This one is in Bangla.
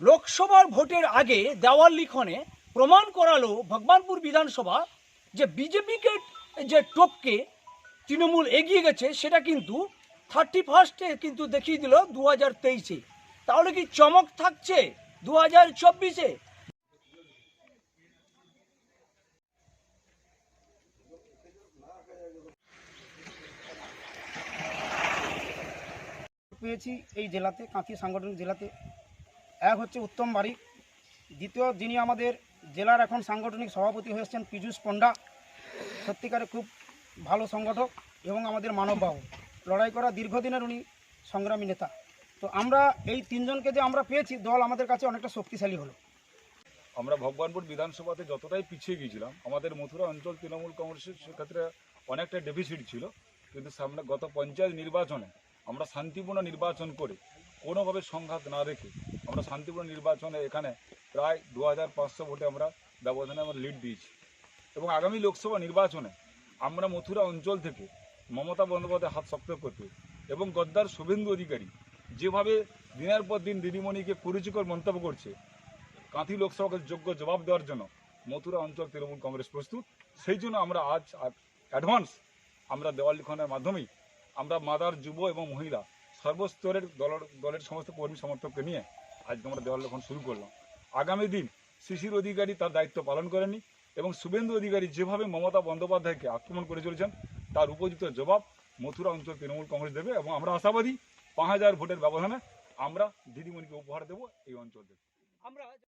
লোকসভার ভোটের আগে দেওয়াল লিখনে প্রমাণ করালো ভগবানপুর বিধানসভা যে বিজেপিকে যে টপকে তৃণমূল এগিয়ে গেছে, সেটা কিন্তু থার্টি ফার্স্টে কিন্তু দেখিয়ে দিল দু হাজার তেইশে। তাহলে কি চমক থাকছে দু হাজার চব্বিশে? পেয়েছি এই জেলাতে, কাঁথি সাংগঠনিক জেলাতে। এক হচ্ছে উত্তম বাড়ি। দ্বিতীয়, যিনি আমাদের জেলার এখন সাংগঠনিক সভাপতি হয়েছেন পীযূষ পণ্ডা। সত্যিকারে খুব ভালো সংগঠক এবং আমাদের মানববাহু। লড়াই করা দীর্ঘদিনের উনি সংগ্রামী নেতা। তো আমরা এই তিনজনকে যে আমরা পেয়েছি, দল আমাদের কাছে অনেকটা শক্তিশালী হলো। আমরা ভগবানপুর বিধানসভাতে যতটাই পিছিয়ে গিয়েছিলাম, আমাদের মথুরা অঞ্চল তৃণমূল কংগ্রেসের সেক্ষেত্রে অনেকটা ডেফিসিট ছিল। কিন্তু সামনে গত পঞ্চায়েত নির্বাচনে আমরা শান্তিপূর্ণ নির্বাচন করে কোনোভাবে সংঘাত না রেখে আমরা শান্তিপূর্ণ নির্বাচনে এখানে প্রায় দু হাজার পাঁচশো ভোটে আমরা ব্যবধানে আমরা লিড দিয়েছি। এবং আগামী লোকসভা নির্বাচনে আমরা মথুরা অঞ্চল থেকে মমতা বন্দ্যোপাধ্যায় হাত শক্ত করতে এবং গদ্দার শুভেন্দু অধিকারী যেভাবে দিনের পর দিন দিদিমণিকে কুরুচিকর মন্তব্য করছে, কাঁথি লোকসভাকে যোগ্য জবাব দেওয়ার জন্য মথুরা অঞ্চল তৃণমূল কংগ্রেস প্রস্তুত। সেই জন্য আমরা আজ অ্যাডভান্স আমরা দেওয়াল লিখনের মাধ্যমেই আমরা মাদার যুব এবং মহিলা সর্বস্তরের দলের দলের সমস্ত কর্মী সমর্থককে নিয়ে আজকে আমরা দেওয়াল লক্ষণ শুরু করলাম। আগামী দিন শিশির অধিকারী তার দায়িত্ব পালন করেনি এবং শুভেন্দু অধিকারী যেভাবে মমতা বন্দ্যোপাধ্যায়কে আক্রমণ করে চলেছেন, তার উপযুক্ত জবাব মথুরা অঞ্চল তৃণমূল কংগ্রেস দেবে এবং আমরা আশাবাদী পাঁচ হাজার ভোটের ব্যবধানে আমরা দিদিমণিকে উপহার দেব এই অঞ্চল থেকে। আমরা